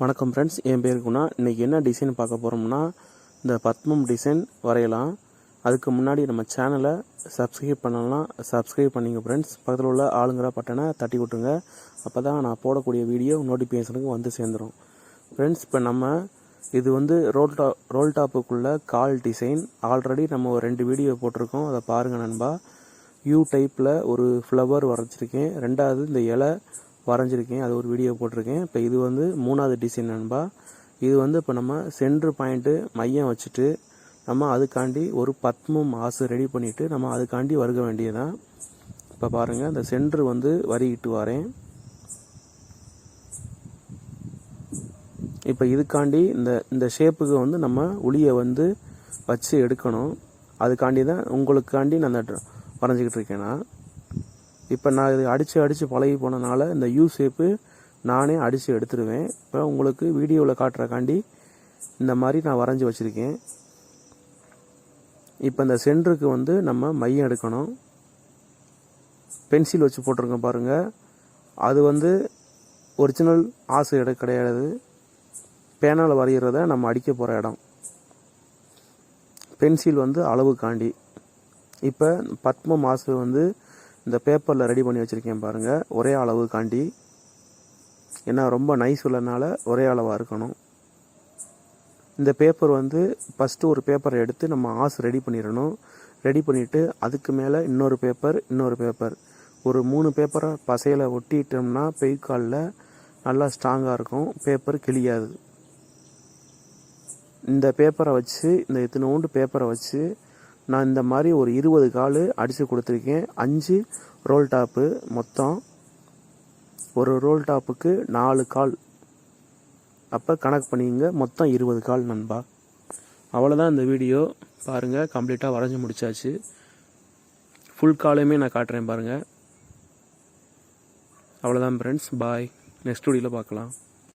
வணக்கம் ஃப்ரெண்ட்ஸ் என் பேர் குணா. இன்றைக்கி என்ன டிசைன் பார்க்க போகிறோம்னா இந்த பத்மம் டிசைன் வரையலாம். அதுக்கு முன்னாடி நம்ம சேனலை சப்ஸ்கிரைப் பண்ணலாம். சப்ஸ்கிரைப் பண்ணிங்க ஃப்ரெண்ட்ஸ் பக்கத்தில் உள்ள ஆளுங்கிற பட்டனை தட்டி விட்டுருங்க. அப்போ தான் நான் போடக்கூடிய வீடியோ நோட்டிஃபிகேஷனுக்கு வந்து சேர்ந்துடும் ஃப்ரெண்ட்ஸ் இப்போ நம்ம இது வந்து ரோல் டா ரோல் டாப்புக்குள்ள கால் டிசைன் ஆல்ரெடி நம்ம ஒரு ரெண்டு வீடியோ போட்டிருக்கோம். அதை பாருங்கள் நண்பா. யூ டைப்பில் ஒரு ஃப்ளவர் வரைஞ்சிருக்கேன். ரெண்டாவது இந்த இலை வரைஞ்சிருக்கேன். அது ஒரு வீடியோ போட்டிருக்கேன். இப்போ இது வந்து மூணாவது டிசைன் நண்பா. இது வந்து இப்போ நம்ம சென்ட்ரு பாயிண்ட்டு மையம் வச்சுட்டு நம்ம அதுக்காண்டி ஒரு பத்மம் ஆசு ரெடி பண்ணிவிட்டு நம்ம அதுக்காண்டி வருக வேண்டியதான் இப்போ பாருங்கள் இந்த சென்ட்ரு வந்து வரிக்கிட்டு வரேன். இப்போ இதுக்காண்டி இந்த இந்த ஷேப்புக்கு வந்து நம்ம உளியை வந்து வச்சு எடுக்கணும். அதுக்காண்டி தான் உங்களுக்காண்டி நான் அந்த வரைஞ்சிக்கிட்டு இருக்கேன் நான். இப்போ நான் இது அடித்து அடித்து பழகி போனனால இந்த யூ ஷேப்பு நானே அடித்து எடுத்துருவேன். இப்போ உங்களுக்கு வீடியோவில் காட்டுறக்காண்டி இந்த மாதிரி நான் வரைஞ்சி வச்சுருக்கேன். இப்போ இந்த சென்டருக்கு வந்து நம்ம மையம் எடுக்கணும். பென்சில் வச்சு போட்டிருக்கோம் பாருங்கள் அது வந்து ஒரிஜினல் ஆசை இடம் கிடையாது. பேனால் வரைகிறத நம்ம அடிக்க போகிற இடம். பென்சில் வந்து அளவுக்காண்டி. இப்போ பத்ம மாசு வந்து இந்த பேப்பரில் ரெடி பண்ணி வச்சுருக்கேன் பாருங்கள் ஒரே அளவுக்காண்டி. ஏன்னா ரொம்ப நைஸ் உள்ளனால ஒரே அளவாக இருக்கணும். இந்த பேப்பர் வந்து ஃபஸ்ட்டு ஒரு பேப்பரை எடுத்து நம்ம ஆஸ் ரெடி பண்ணிடணும். ரெடி பண்ணிவிட்டு அதுக்கு மேலே இன்னொரு பேப்பர் இன்னொரு பேப்பர் ஒரு மூணு பேப்பரை பசையில் ஒட்டிட்டோம்னா பெய்காலில் நல்லா ஸ்ட்ராங்காக இருக்கும். பேப்பர் கிழியாது. இந்த பேப்பரை வச்சு இந்த இத்தினோண்டு பேப்பரை வச்சு நான் இந்த மாதிரி ஒரு இருபது கால் அடித்து கொடுத்துருக்கேன். அஞ்சு ரோல் டாப்பு மொத்தம் ஒரு ரோல் டாப்புக்கு நாலு கால். அப்போ கணக்கு பண்ணிங்க மொத்தம் இருபது கால் நண்பா. அவ்வளோதான் இந்த வீடியோ. பாருங்கள் கம்ப்ளீட்டாக வரைஞ்சி முடிச்சாச்சு. ஃபுல் காலையுமே நான் காட்டுறேன் பாருங்கள் அவ்வளோதான் ஃப்ரெண்ட்ஸ் பாய் நெக்ஸ்ட் வீடியோவில் பார்க்கலாம்.